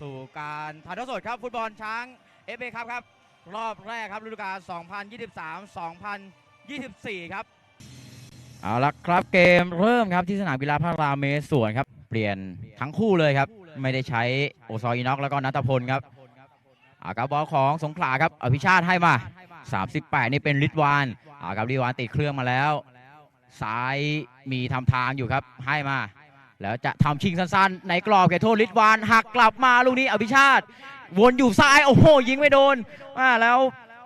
สู่การถ่ายทอดสดครับฟุตบอลช้างเอฟเอครับครับ รอบแรกครับฤดูกาล 2023-2024 ครับ เอาละครับเกมเริ่มครับที่สนามกีฬาพระรามเมศวนครับ เปลี่ยนทั้งคู่เลยครับ ไม่ได้ใช้โอซอยอิน็อกแล้วก็นัทพลครับอากับบอลของสงขลาครับอภิชาติให้มา 38 นี่เป็นลิทวานอากับลิทวานติดเครื่องมาแล้วซ้ายมีทำทางอยู่ครับให้มา แล้วจะทำชิงสั้นๆ ในกรอบเขตโทษลิทวานหักกลับมาลูกนี้อภิชาติ วนอยู่ซ้ายโอ้โหยิงไม่โดนอ่าแล้ว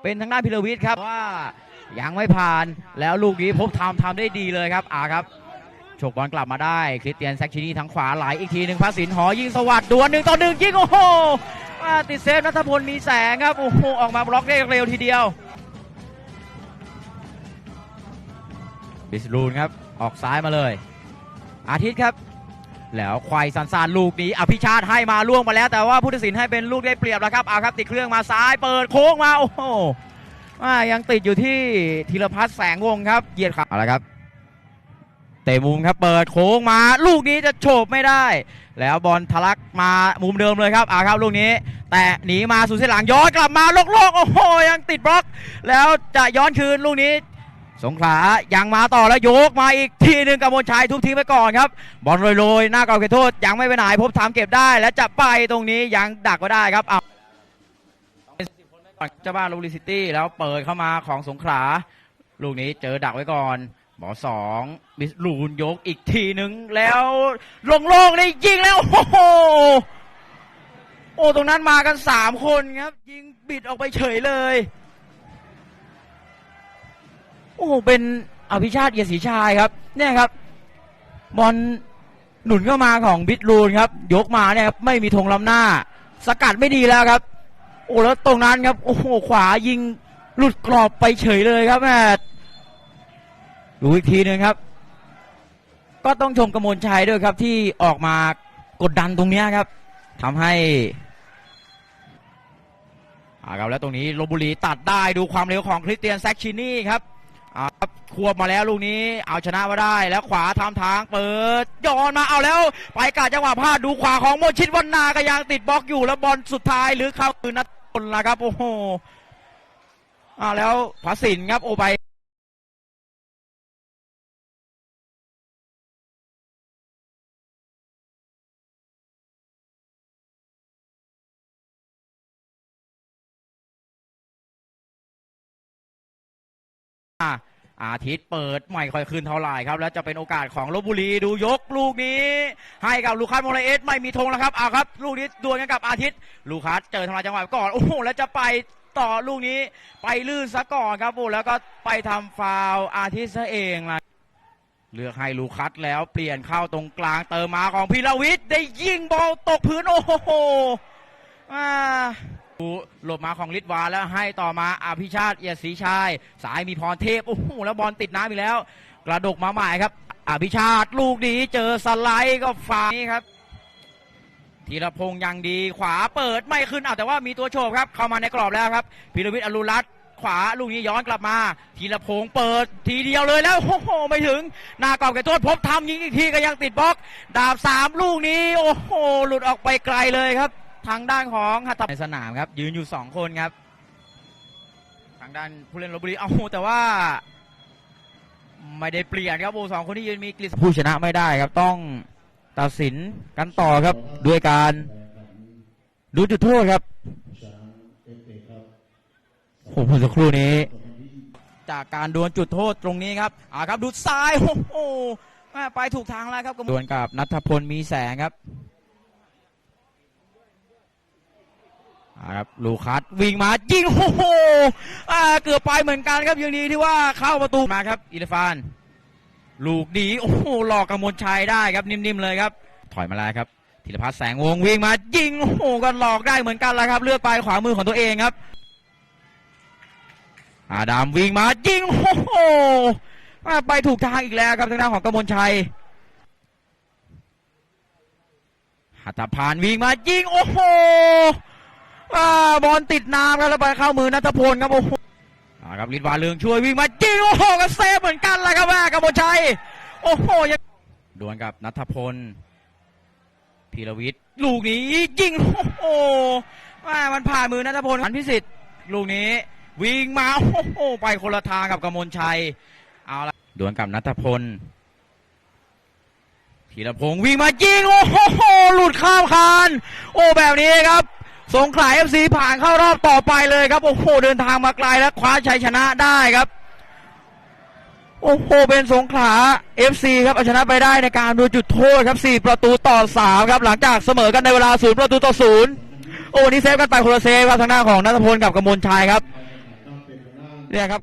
เป็นทางด้านพิรวิทย์ครับว่ายังไม่ผ่านแล้วลูกนี้พบทำทำได้ดีเลยครับอ่าครับฉกบอลกลับมาได้คริสเตียนแซกชินีทางขวาไหลอีกทีหนึ่งพาสินหอยิงสวัสดดวลหนึ่งต่อหนึ่งยิงโอ้โหอาติดเซฟนัทพลมีแสงครับโอ้โหออกมาบล็อกได้เร็วทีเดียวบิสรูนครับออกซ้ายมาเลย อาทิตย์ครับ แล้วควายสันสานลูกนี้อภิชาติให้มาล่วงมาแล้ว แต่ว่าผู้ตัดสินให้เป็นลูกได้เปรียบแล้วครับเอาครับ ติดเครื่องมาซ้ายเปิดโค้งมา โอ้โหยังติดอยู่ที่ธีรพัฒน์แสงวงศ์ครับเหยียดขาเอาละครับเตะมุมครับเปิดโค้งมา ลูกนี้จะโฉบไม่ได้ แล้วบอลทะลักมามุมเดิมเลยครับอ่าครับลูกนี้ แต่หนีมาสู่เส้นหลังย้อนกลับมาโลกๆโอ้โหยังติดบล็อก แล้วจะย้อนคืนลูกนี้ สงขลายังมาต่อแล้วโยกมาอีกทีหนึ่งกำมลชัยทุบทิ้งไปก่อนครับ บอลโรยๆ หน้าเก่าเขตโทษ ยังไม่ไปไหนพบถามเก็บได้ และจะไปตรงนี้ยังดักก็ได้ครับเอาเจ้าบ้านลูริซิตี้แล้วเปิดเข้ามาของสงขลาลูกนี้เจอดักไว้ก่อนบอลสองมิสลูนยกอีกทีหนึ่งแล้วลงโล่งได้ยิงแล้วโอ้โหโอ้ตรงนั้นมากันสามคนครับ ยิงบิดออกไปเฉยเลย โอ้โหเป็นอภิชาติเอียศรีชายครับ เนี่ยครับบอลหนุนเข้ามาของบิดรูนครับ ยกมาเนี่ยครับไม่มีธงล้ำหน้า สกัดไม่ดีแล้วครับ โอ้แล้วตรงนั้นครับ โอ้โหขวายิงหลุดกรอบไปเฉยเลยครับแม่ดูอีกทีหนึงครับ ก็ต้องชมกมลชัยด้วยครับ ที่ออกมากดดันตรงเนี้ยครับทำให้อ่าครับแล้วตรงนี้ลบบุรีตัดได้ดูความเร็วของคริสเตียนแซกชินี่ครับ อ่าครับควบมาแล้วลูกนี้เอาชนะมาได้แล้วขวาทำทางเปิดย้อนมาเอาแล้ว ไปกาจังหวะพลาดดูขวาของโมชิตวันนาก็ยังติดบล็อกอยู่แล้วบอลสุดท้ายหรือเข้าคืนนัดพลละครับโอ้โหอ่าแล้วผาสินครับโอไป อาทิตย์เปิดไม่ค่อยคืนเท่าไหร่ครับ แล้วจะเป็นโอกาสของลบบุรีดูยกลูกนี้ ให้กับลูคัสโมเรเอสไม่มีธงแล้วครับเอาครับ ลูกนี้ดวลกันกับอาทิตย์ลูคัสเจอทำลายจังหวะก่อนโอ้โหแล้วจะไปต่อลูกนี้ไปลื่นซะก่อนครับโอ้แล้วก็ไปทำฟาวอาทิตย์ซะเองล่ะเลือกให้ลูคัสแล้วเปลี่ยนเข้าตรงกลางเติมมาของพีรวิทย์ได้ยิงบอลตกพื้นโอ้โหอ่า หลบมาของฤทธิ์วาแล้วให้ต่อมาอภิชาติเอียดศรีชาย สายมีพรเทพโอ้โหแล้วบอลติดน้ำอีกแล้ว กระดกมาใหม่ครับ อภิชาติลูกนี้เจอสไลด์ก็ฝานี้ครับธีรพงษ์ยังดีขวาเปิดไม่ขึ้นอะแต่ว่ามีตัวโฉบครับ เข้ามาในกรอบแล้วครับพิรวิทย์อรุรัตน์ขวาลูกนี้ย้อนกลับมาธีรพงษ์เปิดทีเดียวเลยแล้วโอ้โหไม่ถึงหน้ากรอบแก่โทษพบทำยิงอีกทีก็ยังติดบล็อก ดาบสามลูกนี้ โอ้โหหลุดออกไปไกลเลยครับ ทางด้านของหัตถในสนามครับ ยืนอยู่สองคนครับ ทางด้านผู้เล่นลบบุรีเอาแต่ว่า ไม่ได้เปลี่ยนครับโอ้สองคนที่ยืนมีกฤษผู้ชนะไม่ได้ครับต้องตัดสินกันต่อครับด้วยการดูจุดโทษครับโอ้โหเมื่อสักครู่นี้ จากการดวลจุดโทษตรงนี้ครับอ่าครับดูซ้ายโอ้โหแม่ไปถูกทางแล้วครับดวลกับนัทพลมีแสงครับ อ่า ครับลูคัสวิ่งมายิงโอ้โหอ่าเกือบไปเหมือนกันครับยังดีที่ว่าเข้าประตูมาครับอิเลฟาน ลูกดีโอ้โหหลอกกำมลชัยได้ครับนิ่มๆเลยครับ ถอยมาแล้วครับธีรพัฒน์แสงวงวิ่งมายิงโอ้โหก็หลอกได้เหมือนกันแล้วครับ เลือกไปขวามือของตัวเองครับอาดามวิ่งมายิงโอ้โหไปถูกทางอีกแล้วครับทางด้านของกำมลชัยหัตถพานวิ่งมายิงโอ้โห บอลติดน้ำครับแล้วไปเข้ามือนัทพลครับโอ้โหอ่าครับลิดวาเลืองช่วยวิ่งมายิงโอ้โหก็เซฟเหมือนกันแหละครับแม่กบชัยโอ้โหยังดวลกับนัทพลพีรวิทย์ลูกนี้ยิงโอ้โหแม่มันผ่านมือนัทพลอันพิสิทธิ์ลูกนี้ วิ่งมาโอ้โหไปคนละทางกับกมลชัยเอาละดวลกับนัทพลธีรพงศ์วิ่งมายิงโอ้โหหลุดข้ามคาน โอ้แบบนี้ครับ สงขลาเอฟซีผ่านเข้ารอบต่อไปเลยครับ โอ้โหเดินทางมาไกลและคว้าชัยชนะได้ครับ โอ้โหเป็นสงขลาเอฟซีครับเอาชนะไปได้ในการดูจุดโทษครับ 4 ประตูต่อ 3 ครับ หลังจากเสมอกันในเวลา 0 ประตูต่อ 0 โอ้วันนี้เซฟกันไปคนละเซฟครับทางหน้าของนัทพลกับกมลชัยครับเนี่ยครับ